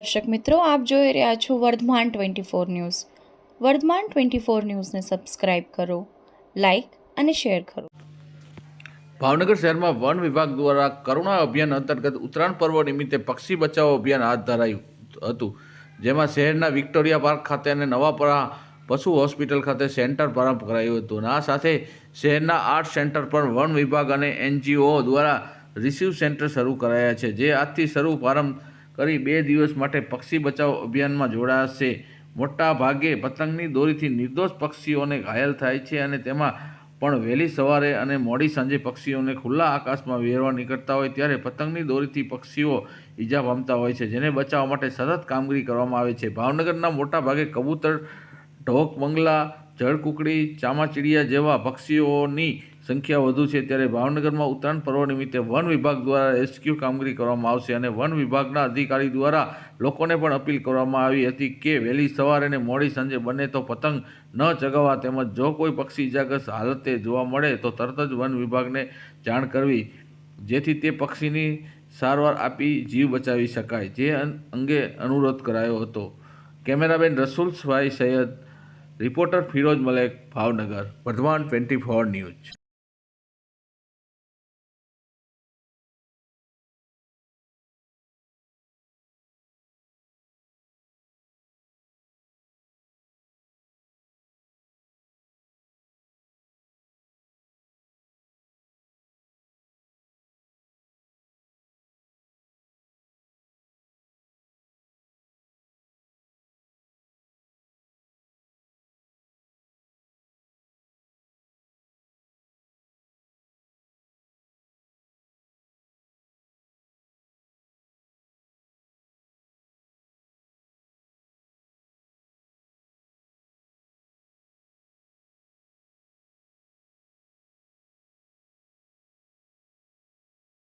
દર્શક મિત્રો, આપ જોઈ રહ્યા છો Vardhaman twenty four news. Vardhaman twenty four ન્યૂઝને સબસ્ક્રાઇબ કરો, લાઇક અને શેર કરો. ભાવનગર શહેરમાં વન વિભાગ દ્વારા કરુણા અભિયાન અંતર્ગત ઉત્તરાયણ પર્વ નિમિત્તે પક્ષી બચાવો અભિયાન હાથ ધરાયું હતું. જેમાં શહેરના વિક્ટોરિયા પાર્ક ખાતે અને નવાપરા પશુ હોસ્પિટલ ખાતે સેન્ટર પ્રારંભ કરાયું હતું. અને આ સાથે શહેરના આર્ટ સેન્ટર પર વન વિભાગ અને એનજીઓ દ્વારા રિસીવ સેન્ટર શરૂ કરાયા છે. જે આજથી શરૂ પ્રારંભ કરી બે દિવસ માટે પક્ષી બચાવ અભિયાનમાં જોડાશે. મોટા ભાગે પતંગની દોરીથી નિર્દોષ પક્ષીઓને ઘાયલ થાય છે અને તેમાં પણ વહેલી સવારે અને મોડી સાંજે પક્ષીઓને ખુલ્લા આકાશમાં વેરવા નીકળતા હોય ત્યારે પતંગની દોરીથી પક્ષીઓ ઈજા પામતા હોય છે, જેને બચાવવા માટે સતત કામગીરી કરવામાં આવે છે. ભાવનગરના મોટા ભાગે કબૂતર, ઢોક બંગલા જળકુકડી ચામાચીડિયા જેવા પક્ષીઓની સંખ્યા વધુ છે ત્યારે ભાવનગરમાં ઉત્તરાયણ પર્વ નિમિત્તે વન વિભાગ દ્વારા રેસ્ક્યુ કામગીરી કરવામાં આવશે અને વન વિભાગના અધિકારી દ્વારા લોકોને પણ અપીલ કરવામાં આવી હતી કે વહેલી સવારે અને મોડી સાંજે બને તો પતંગ ન ચગાવવા તેમજ જો કોઈ પક્ષી ઇજાગ્રસ્ત હાલતે જોવા મળે તો તરત જ વન વિભાગને જાણ કરવી, જેથી તે પક્ષીની સારવાર આપી જીવ બચાવી શકાય, જે અંગે અનુરોધ કરાયો હતો. કેમેરાબેન Rasul સ્વાઈ Sayed, reporter Firoj Malek, Bhavnagar. Vardhaman twenty four news.